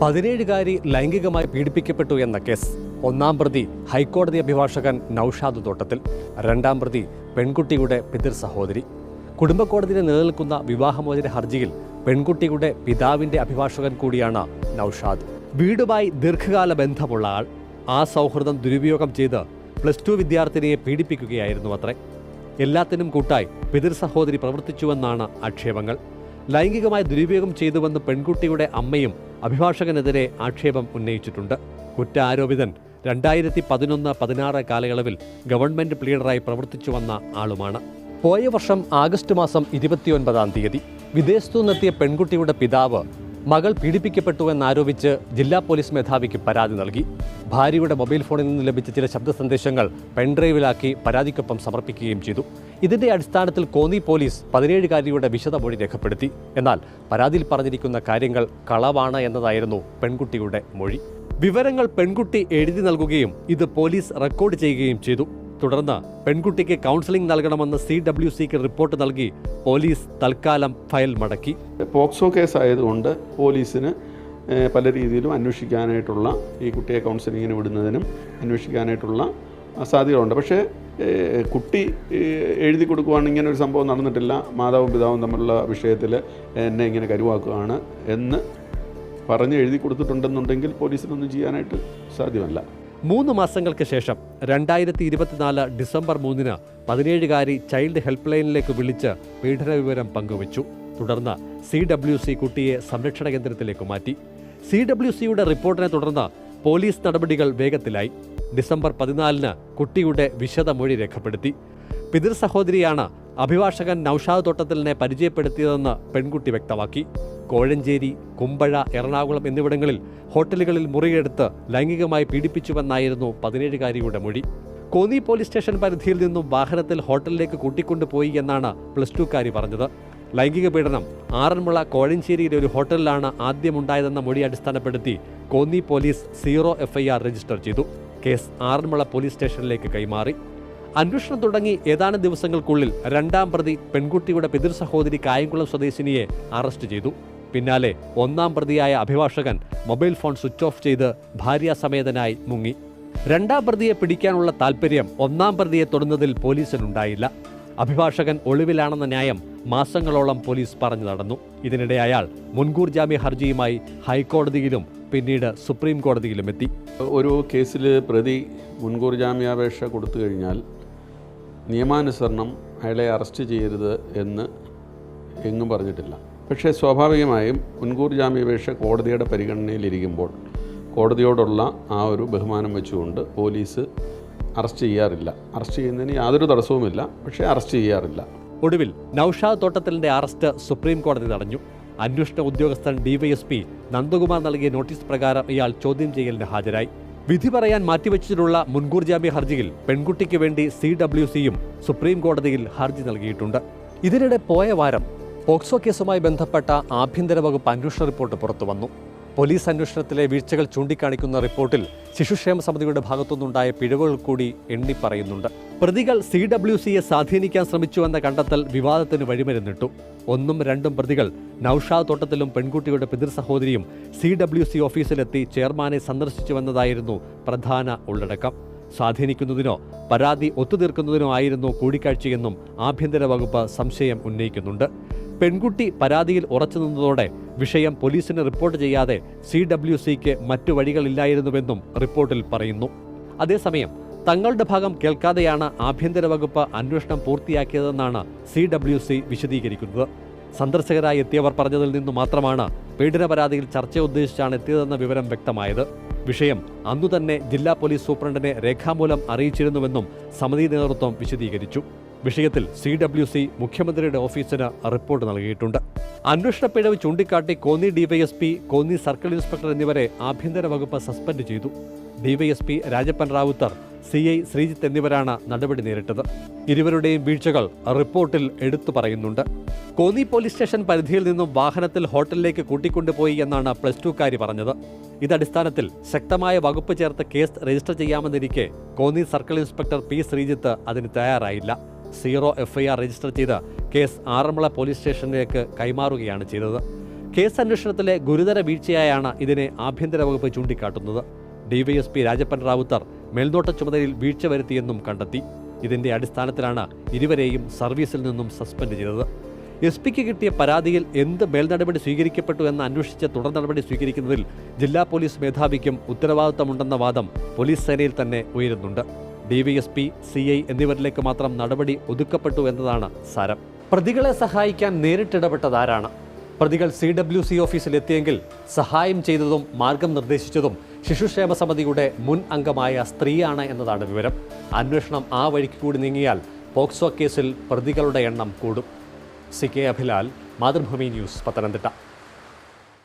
പതിനേഴുകാരി ലൈംഗികമായി പീഡിപ്പിക്കപ്പെട്ടു എന്ന കേസ്. ഒന്നാം പ്രതി ഹൈക്കോടതി അഭിഭാഷകൻ നൌഷാദ് തോട്ടത്തിൽ. രണ്ടാം പ്രതി പെൺകുട്ടിയുടെ പിതൃ സഹോദരി. കുടുംബക്കോടതിയിൽ നിലനിൽക്കുന്ന വിവാഹമോചന ഹർജിയിൽ പെൺകുട്ടിയുടെ പിതാവിന്റെ അഭിഭാഷകൻ കൂടിയാണ് നൌഷാദ്. വീടുമായി ദീർഘകാല ബന്ധമുള്ള ആൾ ആ സൗഹൃദം ദുരുപയോഗം ചെയ്ത് പ്ലസ് ടു വിദ്യാർത്ഥിനിയെ പീഡിപ്പിക്കുകയായിരുന്നു അത്രേ. എല്ലാത്തിനും കൂട്ടായി പിതൃ സഹോദരി പ്രവർത്തിച്ചുവെന്നാണ് ആക്ഷേപങ്ങൾ. ലൈംഗികമായി ദുരുപയോഗം ചെയ്തുവെന്ന് പെൺകുട്ടിയുടെ അമ്മയും അഭിഭാഷകനെതിരെ ആക്ഷേപം ഉന്നയിച്ചിട്ടുണ്ട്. കുറ്റാരോപിതൻ രണ്ടായിരത്തി പതിനൊന്ന് പതിനാറ് കാലയളവിൽ ഗവൺമെന്റ് പ്ലീഡറായി പ്രവർത്തിച്ചു വന്ന ആളുമാണ്. പോയ വർഷം ആഗസ്റ്റ് മാസം ഇരുപത്തിയൊൻപതാം തീയതി വിദേശത്തു നിന്നെത്തിയ പെൺകുട്ടിയുടെ പിതാവ് മകൾ പീഡിപ്പിക്കപ്പെട്ടു എന്നാരോപിച്ച് ജില്ലാ പോലീസ് മേധാവിക്ക് പരാതി നൽകി. ഭാര്യയുടെ മൊബൈൽ ഫോണിൽ നിന്ന് ലഭിച്ച ചില ശബ്ദ സന്ദേശങ്ങൾ പെൺഡ്രൈവിലാക്കി പരാതിക്കൊപ്പം സമർപ്പിക്കുകയും ചെയ്തു. ഇതിന്റെ അടിസ്ഥാനത്തിൽ കോന്നി പോലീസ് പതിനേഴുകാരിയുടെ വിശദമൊഴി രേഖപ്പെടുത്തി. എന്നാൽ പരാതിയിൽ പറഞ്ഞിരിക്കുന്ന കാര്യങ്ങൾ കളവാണ് എന്നതായിരുന്നു പെൺകുട്ടിയുടെ മൊഴി. വിവരങ്ങൾ പെൺകുട്ടി എഴുതി നൽകുകയും ഇത് പോലീസ് റെക്കോർഡ് ചെയ്യുകയും ചെയ്തു. തുടർന്ന് പെൺകുട്ടിക്ക് കൗൺസിലിംഗ് നൽകണമെന്ന് സി ഡബ്ല്യു സിക്ക് റിപ്പോർട്ട് നൽകി പോലീസ് തൽക്കാലം ഫയൽ മടക്കി. പോക്സോ കേസ് ആയതുകൊണ്ട് പോലീസിന് പല രീതിയിലും അന്വേഷിക്കാനായിട്ടുള്ള ഈ കുട്ടിയെ കൗൺസിലിങ്ങിന് വിടുന്നതിനും അന്വേഷിക്കാനായിട്ടുള്ള സാധ്യതകളുണ്ട്. പക്ഷേ കുട്ടി എഴുതി കൊടുക്കുവാണ് ഇങ്ങനെ ഒരു സംഭവം നടന്നിട്ടില്ല. മാതാവും പിതാവും തമ്മിലുള്ള വിഷയത്തിൽ എന്നെ ഇങ്ങനെ കരുവാക്കുകയാണ് എന്ന് പറഞ്ഞ് എഴുതി കൊടുത്തിട്ടുണ്ടെന്നുണ്ടെങ്കിൽ പോലീസിനൊന്നും ചെയ്യാനായിട്ട് സാധ്യമല്ല. മൂന്ന് മാസങ്ങൾക്ക് ശേഷം രണ്ടായിരത്തി ഇരുപത്തിനാല് ഡിസംബർ മൂന്നിന് പതിനേഴുകാരി ചൈൽഡ് ഹെൽപ്പ് ലൈനിലേക്ക് വിളിച്ച് പീഡന വിവരം പങ്കുവച്ചു. തുടർന്ന് സി ഡബ്ല്യു സി കുട്ടിയെ സംരക്ഷണ കേന്ദ്രത്തിലേക്ക് മാറ്റി. സി ഡബ്ല്യു സിയുടെ റിപ്പോർട്ടിനെ തുടർന്ന് പോലീസ് നടപടികൾ വേഗത്തിലായി. ഡിസംബർ പതിനാലിന് കുട്ടിയുടെ വിശദമൊഴി രേഖപ്പെടുത്തി. പിതൃ സഹോദരിയാണ് അഭിഭാഷകൻ നൌഷാദ് തോട്ടത്തിലിനെ പരിചയപ്പെടുത്തിയതെന്ന് പെൺകുട്ടി വ്യക്തമാക്കി. കോഴഞ്ചേരി കുമ്പഴ എറണാകുളം എന്നിവിടങ്ങളിൽ ഹോട്ടലുകളിൽ മുറിയെടുത്ത് ലൈംഗികമായി പീഡിപ്പിച്ചുവെന്നായിരുന്നു പതിനേഴുകാരിയുടെ മൊഴി. കോന്നി പോലീസ് സ്റ്റേഷൻ പരിധിയിൽ നിന്നും വാഹനത്തിൽ ഹോട്ടലിലേക്ക് കൂട്ടിക്കൊണ്ടുപോയി എന്നാണ് പ്ലസ് ടുക്കാരി പറഞ്ഞത്. ലൈംഗിക പീഡനം ആറന്മുള കോഴഞ്ചേരിയിലെ ഒരു ഹോട്ടലിലാണ് ആദ്യമുണ്ടായതെന്ന മൊഴി അടിസ്ഥാനപ്പെടുത്തി Konni police zero FIR register ചെയ്തു. കേസ് ആറന്മുള പോലീസ് സ്റ്റേഷനിലേക്ക് കൈമാറി. അന്വേഷണം തുടങ്ങി ഏതാനും ദിവസങ്ങൾക്കുള്ളിൽ രണ്ടാം പ്രതി പെൺകുട്ടിയുടെ പിതൃ സഹോദരി കായംകുളം സ്വദേശിനിയെ അറസ്റ്റ് ചെയ്തു. പിന്നാലെ ഒന്നാം പ്രതിയായ അഭിഭാഷകൻ മൊബൈൽ ഫോൺ സ്വിച്ച് ഓഫ് ചെയ്ത് ഭാര്യാസമേതനായി മുങ്ങി. രണ്ടാം പ്രതിയെ പിടിക്കാനുള്ള താൽപ്പര്യം ഒന്നാം പ്രതിയെ തൊടുന്നതിൽ പോലീസിനുണ്ടായില്ല. അഭിഭാഷകൻ ഒളിവിലാണെന്ന ന്യായം മാസങ്ങളോളം പോലീസ് പറഞ്ഞു നടന്നു. ഇതിനിടെ അയാൾ മുൻകൂർ ജാമ്യ ഹർജിയുമായി ഹൈക്കോടതിയിലും പിന്നീട് സുപ്രീം കോടതിയിലും എത്തി. ഒരു കേസിൽ പ്രതി മുൻകൂർ ജാമ്യാപേക്ഷ കൊടുത്തു കഴിഞ്ഞാൽ നിയമാനുസരണം അയാളെ അറസ്റ്റ് ചെയ്യരുത് എന്ന് എങ്ങും പറഞ്ഞിട്ടില്ല. പക്ഷേ സ്വാഭാവികമായും മുൻകൂർ ജാമ്യാപേക്ഷ കോടതിയുടെ പരിഗണനയിലിരിക്കുമ്പോൾ കോടതിയോടുള്ള ആ ഒരു ബഹുമാനം വെച്ചുകൊണ്ട് പോലീസ് അറസ്റ്റ് ചെയ്യാറില്ല. അറസ്റ്റ് ചെയ്യുന്നതിന് യാതൊരു തടസ്സവുമില്ല. പക്ഷേ അറസ്റ്റ് ചെയ്യാറില്ല. ഒടുവിൽ നൌഷാദ് തോട്ടത്തിലിന്റെ അറസ്റ്റ് സുപ്രീം കോടതി തടഞ്ഞു. അന്വേഷണ ഉദ്യോഗസ്ഥൻ ഡിവൈഎസ്പി നന്ദകുമാർ നൽകിയ നോട്ടീസ് പ്രകാരം ഇയാൾ ചോദ്യം ചെയ്യലിന് ഹാജരായി. വിധി പറയാൻ മാറ്റിവെച്ചിട്ടുള്ള മുൻകൂർ ജാമ്യ ഹർജിയിൽ പെൺകുട്ടിക്ക് വേണ്ടി സി ഡബ്ല്യു സിയും സുപ്രീം കോടതിയിൽ ഹർജി നൽകിയിട്ടുണ്ട്. ഇതിനിടെ പോയ വാരം പോക്സോ കേസുമായി ബന്ധപ്പെട്ട ആഭ്യന്തര വകുപ്പ് അന്വേഷണ റിപ്പോർട്ട് പുറത്തുവന്നു. പോലീസ് അന്വേഷണത്തിലെ വീഴ്ചകൾ ചൂണ്ടിക്കാണിക്കുന്ന റിപ്പോർട്ടിൽ ശിശുക്ഷേമ സമിതിയുടെ ഭാഗത്തുനിന്നുണ്ടായ പിഴവുകൾ കൂടി എണ്ണി പറയുന്നുണ്ട്. പ്രതികൾ സി ഡബ്ല്യു സിയെ സ്വാധീനിക്കാൻ ശ്രമിച്ചുവെന്ന കണ്ടെത്തൽ വിവാദത്തിന് വഴിമരുന്നിട്ടു. ഒന്നും രണ്ടും പ്രതികൾ നൌഷാദ് തോട്ടത്തിലും പെൺകുട്ടിയുടെ പിതൃ സഹോദരിയും സി ഡബ്ല്യു സി ഓഫീസിലെത്തി ചെയർമാനെ സന്ദർശിച്ചുവെന്നതായിരുന്നു പ്രധാന ഉള്ളടക്കം. സ്വാധീനിക്കുന്നതിനോ പരാതി ഒത്തുതീർക്കുന്നതിനോ ആയിരുന്നു കൂടിക്കാഴ്ചയെന്നും ആഭ്യന്തര വകുപ്പ് സംശയം ഉന്നയിക്കുന്നുണ്ട്. പെൺകുട്ടി പരാതിയിൽ ഉറച്ചു നിന്നതോടെ വിഷയം പോലീസിന് റിപ്പോർട്ട് ചെയ്യാതെ സി ഡബ്ല്യു സിക്ക് മറ്റു വഴികളില്ലായിരുന്നുവെന്നും റിപ്പോർട്ടിൽ പറയുന്നു. അതേസമയം തങ്ങളുടെ ഭാഗം കേൾക്കാതെയാണ് ആഭ്യന്തര വകുപ്പ് അന്വേഷണം പൂർത്തിയാക്കിയതെന്നാണ് സി ഡബ്ല്യു സി വിശദീകരിക്കുന്നത്. സന്ദർശകരായി എത്തിയവർ പറഞ്ഞതിൽ നിന്നു മാത്രമാണ് പീഡന പരാതിയിൽ ചർച്ച ഉദ്ദേശിച്ചാണ് എത്തിയതെന്ന വിവരം വ്യക്തമായത്. വിഷയം അന്നുതന്നെ ജില്ലാ പോലീസ് സൂപ്രണ്ടിനെ രേഖാമൂലം അറിയിച്ചിരുന്നുവെന്നും സമിതി നേതൃത്വം വിശദീകരിച്ചു. വിഷയത്തിൽ സി ഡബ്ല്യു സി മുഖ്യമന്ത്രിയുടെ ഓഫീസിന് റിപ്പോർട്ട് നൽകിയിട്ടുണ്ട്. അന്വേഷണ പിഴവ് ചൂണ്ടിക്കാട്ടി Konni DYSP Konni circle inspector എന്നിവരെ ആഭ്യന്തര വകുപ്പ് സസ്പെൻഡ് ചെയ്തു. DYSP Rajappan Rawther C I Sreejith എന്നിവരാണ് നടപടി നേരിട്ടത്. ഇരുവരുടെയും വീഴ്ചകൾ റിപ്പോർട്ടിൽ എടുത്തു പറയുന്നുണ്ട്. കോന്നി പോലീസ് സ്റ്റേഷൻ പരിധിയിൽ നിന്നും വാഹനത്തിൽ ഹോട്ടലിലേക്ക് കൂട്ടിക്കൊണ്ടുപോയി എന്നാണ് പ്ലസ് ടുക്കാരി പറഞ്ഞത്. ഇതടിസ്ഥാനത്തിൽ ശക്തമായ വകുപ്പ് ചേർത്ത് case register ചെയ്യാമെന്നിരിക്കെ Konni circle inspector P Sreejith അതിന് തയ്യാറായില്ല. സീറോ എഫ്ഐആർ രജിസ്റ്റർ ചെയ്ത് കേസ് ആറന്മുള പോലീസ് സ്റ്റേഷനിലേക്ക് കൈമാറുകയാണ് ചെയ്തത്. കേസ് അന്വേഷണത്തിലെ ഗുരുതര വീഴ്ചയായാണ് ഇതിനെ ആഭ്യന്തര വകുപ്പ് ചൂണ്ടിക്കാട്ടുന്നത്. ഡിവൈഎസ്പി രാജപ്പൻ റാവുത്തർ മേൽനോട്ട ചുമതലയിൽ വീഴ്ച വരുത്തിയെന്നും കണ്ടെത്തി. ഇതിന്റെ അടിസ്ഥാനത്തിലാണ് ഇരുവരെയും സർവീസിൽ നിന്നും സസ്പെൻഡ് ചെയ്തത്. എസ് പിക്ക് കിട്ടിയ പരാതിയിൽ എന്ത് മേൽനടപടി സ്വീകരിക്കപ്പെട്ടു എന്ന് അന്വേഷിച്ച് തുടർ നടപടി സ്വീകരിക്കുന്നതിൽ ജില്ലാ പോലീസ് മേധാവിക്കും ഉത്തരവാദിത്തമുണ്ടെന്ന വാദം പോലീസ് സേനയിൽ തന്നെ ഉയരുന്നുണ്ട്. ഡിവൈഎസ്പി സി ഐ എന്നിവരിലേക്ക് മാത്രം നടപടി ഒതുക്കപ്പെട്ടു എന്നതാണ് സാരം. പ്രതികളെ സഹായിക്കാൻ നേരിട്ടിടപെട്ടതാരാണ്? പ്രതികൾ സി ഡബ്ല്യു സി ഓഫീസിലെത്തിയെങ്കിൽ സഹായം ചെയ്തതും മാർഗം നിർദ്ദേശിച്ചതും ശിശുക്ഷേമ സമിതിയുടെ മുൻ അംഗമായ സ്ത്രീയാണ് എന്നതാണ് വിവരം. അന്വേഷണം ആ വഴിക്ക് കൂടി നീങ്ങിയാൽ പോക്സോ കേസിൽ പ്രതികളുടെ എണ്ണം കൂടും. C K Abhilal Mathrubhumi news Pathanamthitta.